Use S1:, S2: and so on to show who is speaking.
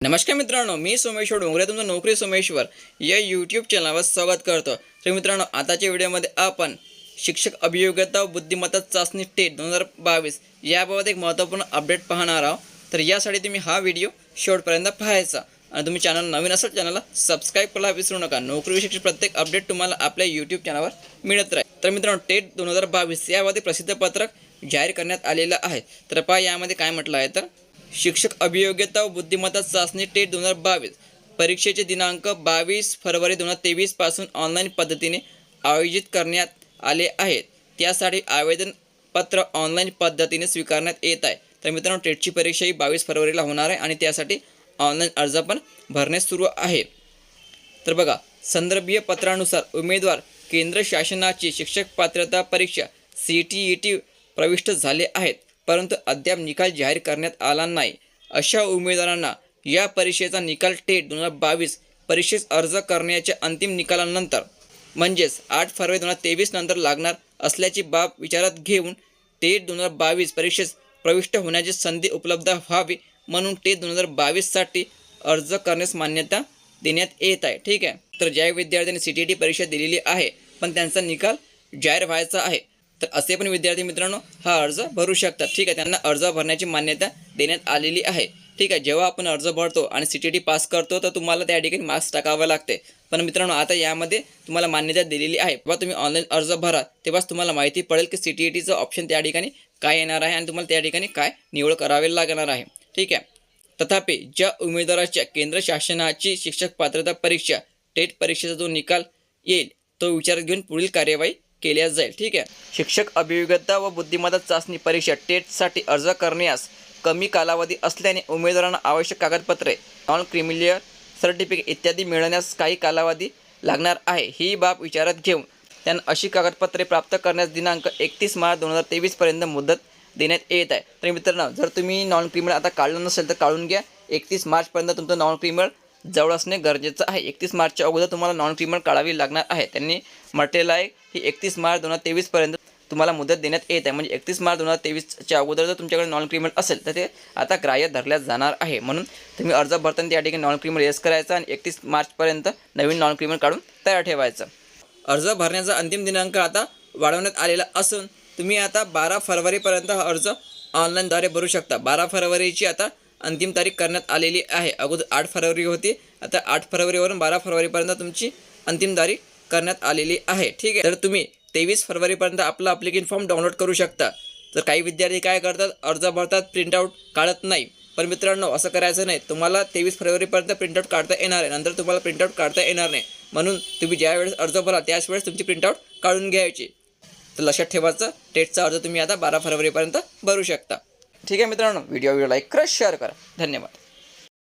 S1: नमस्कार मित्रांनो मी सोमेश्वर डोंगरे तुमचं नोकरी सोमेश्वर या यूट्यूब चॅनलवर स्वागत करतो. तर मित्रांनो आताच्या व्हिडिओमध्ये आपण शिक्षक अभियोग्यता बुद्धिमत्ता चाचणी टेट दोन हजार बावीस याबाबत एक महत्त्वपूर्ण अपडेट पाहणार आहोत. तर यासाठी तुम्ही हा व्हिडिओ शेवटपर्यंत पाहायचा. आणि तुम्ही चॅनल नवीन असेल चॅनलला सबस्क्राईब करायला विसरू नका. नोकरीविषयीची प्रत्येक अपडेट तुम्हाला आपल्या यूट्यूब चॅनलवर मिळत राहील. तर मित्रांनो टेट दोन हजार बावीस याबाबत प्रसिद्ध पत्रक जाहीर करण्यात आलेलं आहे. तर पहा यामध्ये काय म्हटलं आहे तर शिक्षक अभियोग्यता व बुद्धिमत्ता चाचणी टेट दोन हजार बावीस. परीक्षेचे दिनांक बावीस फरवरी दोन हजार तेवीसपासून ऑनलाईन पद्धतीने आयोजित करण्यात आले आहेत. त्यासाठी आवेदन पत्र ऑनलाईन पद्धतीने स्वीकारण्यात येत आहे. तर मित्रांनो टेटची परीक्षा ही बावीस फरवरीला होणार आहे आणि त्यासाठी ऑनलाईन अर्ज पण भरणे सुरू आहे. तर बघा संदर्भीय पत्रानुसार उमेदवार केंद्र शासनाची शिक्षक पात्रता परीक्षा सी टी ई टी प्रविष्ट झाले आहेत. परंतु अद्याप निकाल जाहीर करण्यात आला नाही. अशा उमेदवारांना या परीक्षेचा निकाल टेट दोन हजार बावीस परीक्षेस अर्ज करण्याच्या अंतिम निकालानंतर म्हणजेच आठ फरवरी दोन हजार तेवीस नंतर लागणार असल्याची बाब विचारात घेऊन टेट दोन हजार बावीस परीक्षेस प्रविष्ट होण्याची संधी उपलब्ध व्हावी म्हणून टेट दोन हजार बावीससाठी अर्ज करण्यास मान्यता देण्यात येत आहे. ठीक आहे. तर ज्या विद्यार्थ्यांनी सी टी टी परीक्षा दिलेली आहे पण त्यांचा निकाल जाहीर व्हायचा आहे. तर असे पण विद्यार्थी मित्रांनो हा अर्ज भरू शकतात. ठीक आहे त्यांना अर्ज भरण्याची मान्यता देण्यात आलेली आहे. ठीक आहे जेव्हा आपण अर्ज भरतो आणि सी टी टी पास करतो तर तुम्हाला त्या ठिकाणी मार्क्स टाकावं लागते. पण मित्रांनो आता यामध्ये तुम्हाला मान्यता दिलेली आहे. बाबा तुम्ही ऑनलाईन अर्ज भरा तेव्हाच तुम्हाला माहिती पडेल की सी टी ई टीचं ऑप्शन त्या ठिकाणी काय येणार आहे आणि तुम्हाला त्या ठिकाणी काय निवड करावे लागणार आहे. ठीक आहे. तथापि ज्या उमेदवाराच्या केंद्र शासनाची शिक्षक पात्रता परीक्षा टेट परीक्षेचा जो निकाल येईल तो विचारात घेऊन पुढील कार्यवाही केल्या जाईल. ठीक आहे. शिक्षक अभियोग्यता व बुद्धिमत्ता चाचणी परीक्षा टेटसाठी अर्ज करण्यास कमी कालावधी असल्याने उमेदवारांना आवश्यक कागदपत्रे नॉन क्रिमिलियर सर्टिफिकेट इत्यादी मिळवण्यास काही कालावधी लागणार आहे. ही बाब विचारात घेऊन त्यांना अशी कागदपत्रे प्राप्त करण्यास दिनांक एकतीस मार्च दोन हजार तेवीसपर्यंत मुदत देण्यात येत आहे. तर मित्रांनो जर तुम्ही नॉन क्रिमिनल आता काढलं नसेल तर काढून घ्या. एकतीस मार्चपर्यंत तुमचं नॉन क्रिमिनल जवळ असणे गरजेचं आहे. एकतीस मार्चच्या अगोदर तुम्हाला नॉन क्रिमिनल काढावी लागणार आहे. त्यांनी म्हटलेलं आहे की एकतीस मार्च दोन हजार तेवीसपर्यंत तुम्हाला मुदत देण्यात येत आहे. म्हणजे एकतीस मार्च दोन हजार तेवीसच्या अगोदर जर तुमच्याकडे नॉन क्रिमिनल असेल तर ते आता ग्राह्य धरल्या जाणार आहे. म्हणून तुम्ही अर्ज भरताना त्या ठिकाणी नॉन क्रिमिनल येस करायचा आणि एकतीस मार्चपर्यंत नवीन नॉन क्रिमिनल काढून तयार ठेवायचं. अर्ज भरण्याचा अंतिम दिनांक आता वाढवण्यात आलेला असून तुम्ही आता बारा फरवरीपर्यंत हा अर्ज ऑनलाईनद्वारे भरू शकता. बारा फरवरीची आता अंतिम तारीख करण्यात आलेली आहे. अगोदर आठ फरवरी होती. आता आठ फरवरीवरून बारा फरवरीपर्यंत तुमची अंतिम तारीख करण्यात आलेली आहे. ठीक आहे. तर तुम्ही तेवीस फरवरीपर्यंत आपला अप्लिकेशन फॉर्म डाउनलोड करू शकता. तर काही विद्यार्थी काय करतात अर्ज भरतात प्रिंटआउट काढत नाही. पण मित्रांनो असं करायचं नाही. तुम्हाला तेवीस फरवरीपर्यंत प्रिंटआउट काढता येणार आहे. नंतर तुम्हाला प्रिंटआउट काढता येणार नाही. म्हणून तुम्ही ज्या वेळेस अर्ज भरा त्याच वेळेस तुमची प्रिंटआउट काढून घ्यायची. तर लक्षात ठेवायचं टेटचा अर्ज तुम्ही आता बारा फरवरीपर्यंत भरू शकता. ठीक आहे मित्रांनो व्हिडिओ व्हिडिओ लाईक करा शेअर करा. धन्यवाद.